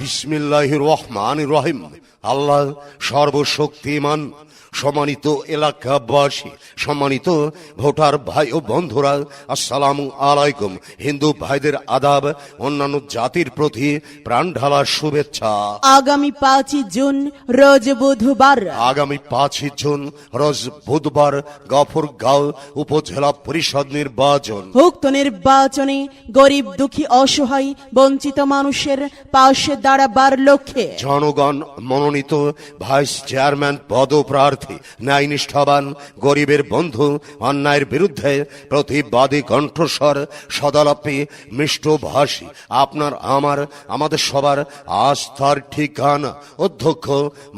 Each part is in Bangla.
বিসমিল্লাহ রহমান রহিম আল্লাহ সর্বশক্তিমান সম্মানিত এলাকাবাসী সম্মানিত ভোটার ভাই ও বন্ধুরা আসসালামু আলাইকুম। হিন্দু ভাইদের আদাব অন্যান্য জাতির প্রতি প্রাণ শুভেচ্ছা। আগামী পাঁচই জুন রোজ বুধবার। আগামী পাঁচই জুন রোজ বুধবার গফরগাঁও উপজেলা পরিষদ নির্বাচন। উক্ত নির্বাচনে গরিব দুঃখী অসহায় বঞ্চিত মানুষের পাশে দাঁড়াবার লক্ষ্যে। জনগণ মনোনীত ভাইস চেয়ারম্যান পদপ্রার্থী, ন্যায়নিষ্ঠাবান, গরিবের বন্ধু, অন্যায়ের বিরুদ্ধে প্রতিবাদী কণ্ঠস্বর, সদালাপী, মিষ্টভাষী, আপনার, আমার, আমাদের সবার আস্থার ঠিকানা। অধ্যক্ষ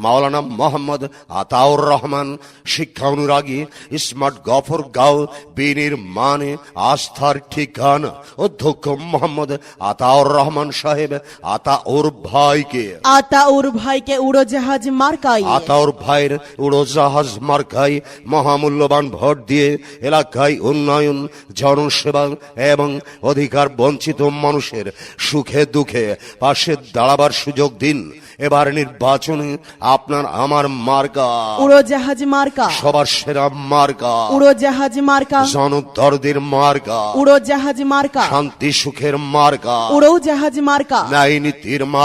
মাওলানা মোহাম্মদ আতাউর রহমান, শিক্ষা অনুরাগী, স্মার্ট গফর গাও বিনির মানে আস্থার ঠিকানা। অধ্যক্ষ মোহাম্মদ আতাউর রহমান সাহেব, আতাউর ভাইকে। আতাউর ভাইকে উড়োজাহাজ মার্কাই। আতাউর ভাইয়ের উড়োজাহাজ মার্কায় মহামূল্যবান ভোট দিয়ে এলাকায় উন্নয়ন জনসেবা এবং অধিকার বঞ্চিত মানুষের সুখে দুঃখে পাশে দাঁড়াবার সুযোগ দিন। এবার নির্বাচনে আপনার আমার মার্কা। উড়োজাহাজ মার্কা। সবার সেরা মার্কা। উড়োজাহাজ মার্কা। জনদরদের মার্কা। উড়োজাহাজ মার্কা। শান্তি সুখের মার্কা। উড়োজাহাজ মার্কা। ন্যায় নীতির মার্কা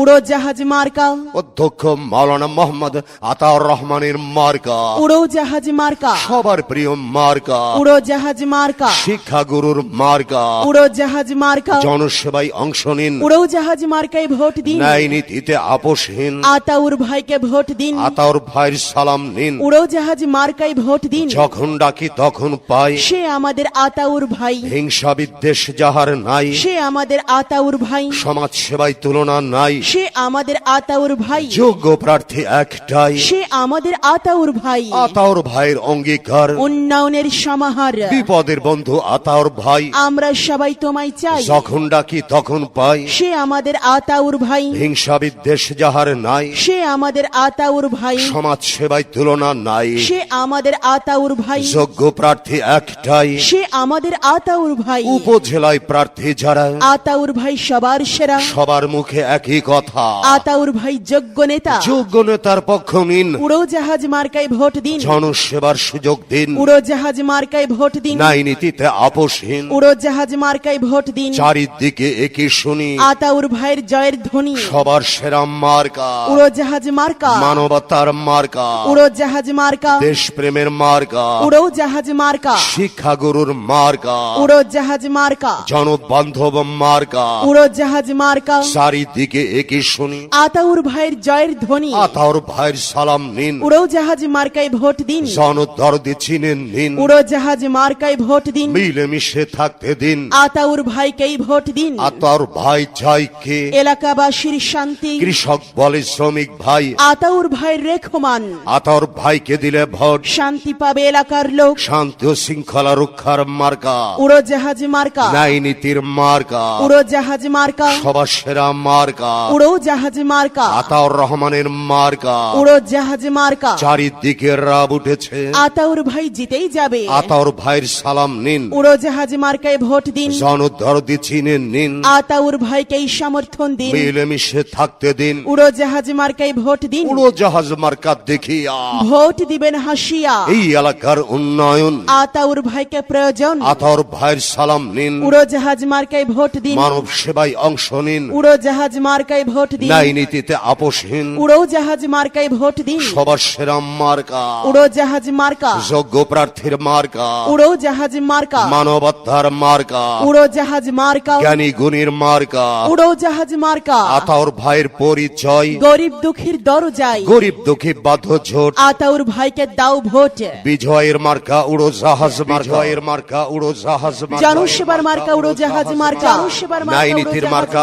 উড়োজাহাজ মার্কা অধ্যক্ষ মাওলানা মোহাম্মদ আতাউর রহমানের মার্কা উড়োজাহাজ মার্কা সবার প্রিয় মার্কা উড়োজাহাজ মার্কা শিক্ষা গুরুর মার্কা উড়োজাহাজ মার্কা জনসেবায় অংশ নিন উড়োজাহাজ মার্কায় ভোট দিন ন্যায় নীতিতে আপোষহীন আতাউর ভাইকে ভোট দিন আতাউর ভাইয়ের সালাম নিন উড়োজাহাজ মার্কায় ভোট দিন যখন ডাকি তখন পাই সে আমাদের আতাউর ভাই হিংসা বিদ্বেষ যাহার নাই সে আমাদের আতাউর ভাই সমাজ সেবায় তুলনা নাই। সে আমাদের আতাউর ভাই। যোগ্য প্রার্থী একটাই। সে আমাদের আতাউর ভাই। আতাউর ভাইয়ের অঙ্গীকার। উন্নয়নের সমাহার। বিপদের বন্ধু আতাউর ভাই। আমরা সবাই তোমায় চাই। যখন ডাকি তখন পাই। সে আমাদের আতাউর ভাই। হিংসা বিদ্বেষ যাহার নাই। সে আমাদের আতাউর ভাই। সমাজ সেবায় তুলনা নাই। সে আমাদের আতাউর ভাই। যোগ্য প্রার্থী একটাই। সে আমাদের আতাউর ভাই। উপজেলায় প্রার্থী যারা। আতাউর ভাই সবার সেরা। সবার মুখে একই কথা। আতাউর ভাই যোগ্য নেতা। যোগ্য নেতার পক্ষ নিন। উড়োজাহাজ মার্কায় ভোট দিন। জনসেবার সুযোগ দিন। উড়োজাহাজ মার্কায় ভোট দিন। ন্যায় নীতিতে আপোষহীন। উড়োজাহাজ মার্কায় ভোট দিন। চারিদিকে একই শুনি। আতাউর ভাইয়ের জয়ের ধ্বনি। সবার সেরা মার্কা। উড়োজাহাজ মার্কা। মানবতার মার্কা। উড়োজাহাজ মার্কা। দেশপ্রেমের মার্কা। উড়োজাহাজ মার্কা। শিক্ষা গুরুর মার্কা। উড়োজাহাজ মার্কা। জনবান্ধব মার্কা। উড়োজাহাজ মার্কা। চারিদিকে একই শুনি। আতাউর ভাইয়ের জয়ের ধ্বনি। আতাউর ভাইয়ের সালাম নিন। উড়োজাহাজ মার্কায় ভোট দিন। জনদরদি চিনেন নিন। উড়োজাহাজ মার্কায় ভোট দিন। মিলেমিশে থাকতে দিন। আতাউর ভাইকেই ভোট দিন। আতাউর ভাই চাই কে? এলাকাবাসীর শান্তি। কৃষক বলে শ্রমিক ভাই। আতাউর ভাইয়ের রেখমান। আতাউর ভাইকে দিলে ভোট। শান্তি পাবে এলাকার লোক। শান্তি ও শৃঙ্খলা রক্ষার মার্কা। উড়োজাহাজ মার্কা। ন্যায় নীতির মার্কা। উড়োজাহাজ মার্কা। সবার সেরা মার্কা। উড়োজাহাজ মার্কা আতাউর রহমানের মার্কা উড়োজাহাজ মার্কা চারিদিকে রাব উঠেছে আতাউর ভাই জিতেই যাবে আতাউর ভাইয়ের সালাম নিন উড়োজাহাজ মার্কায় ভোট দিন জনদরদি নিন আতাউর ভাইকেই সমর্থন দিন মিলেমিশে থাকতে দিন। উড়োজাহাজ মার্কায় ভোট দিন উড়োজাহাজ মার্কা দেখিয়া ভোট দিবেন হাসিয়া। এই এলাকার উন্নয়ন। আতাউর ভাইকে প্রয়োজন। আতাউর ভাইয়ের সালাম নিন। উড়োজাহাজ মার্কায় ভোট দিন। মানব সেবায় অংশ নিন। উড়োজাহাজ মার্কায় ভোট দিন। ন্যায় নীতিতে আপোষহীন উড়োজাহাজ মার্কায় ভোট দিন। সবার সেরা মার্কা। উড়োজাহাজ মার্কা। যোগ্য প্রার্থীর মার্কা। উড়োজাহাজ মার্কা। মানবতার মার্কা। উড়োজাহাজ মার্কা। জ্ঞানী গুণীর মার্কা। উড়োজাহাজ মার্কা। আতাউর ভাইয়ের পরিচয়। গরিব দুঃখীর দরজায়। গরিব দুঃখী বাধ্য ঝোট। আতাউর ভাইকে দাও ভোট। বিজয়ের মার্কা উড়ো জাহাজ বিজয়ের মার্কা উড়ো জাহাজ জনসেবার মার্কা উড়োজাহাজ মার্কা। জনসেবার ন্যায় নীতির মার্কা।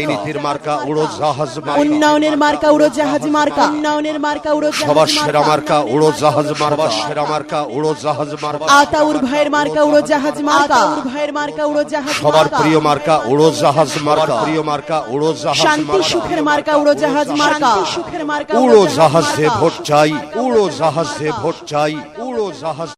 উড়ো জাহাজ ন্যায় নীতির মার্কা উড়ো জাহাজ উন্নয়নের মার্কা উড়োজাহাজ মার্কা উন্নয়নের মার্কা উড়োজাহাজ সবার সেরা মার্কা উড়ো জাহাজ মার্কা সেরা মার্কা উড়ো জাহাজ মার্কা আতাউর ভাইয়ের মার্কা উড়োজাহাজ মার্কা আতাউর ভাইয়ের মার্কা উড়োজাহাজ সবার প্রিয় মার্কা উড়ো জাহাজ মার্কা প্রিয় মার্কা উড়ো জাহাজ শান্তি সুখের মার্কা উড়োজাহাজ মার্কা সুখের মার্কা উড়ো জাহাজে ভোট চাই উড়ো জাহাজে ভোট চাই উড়ো জাহাজ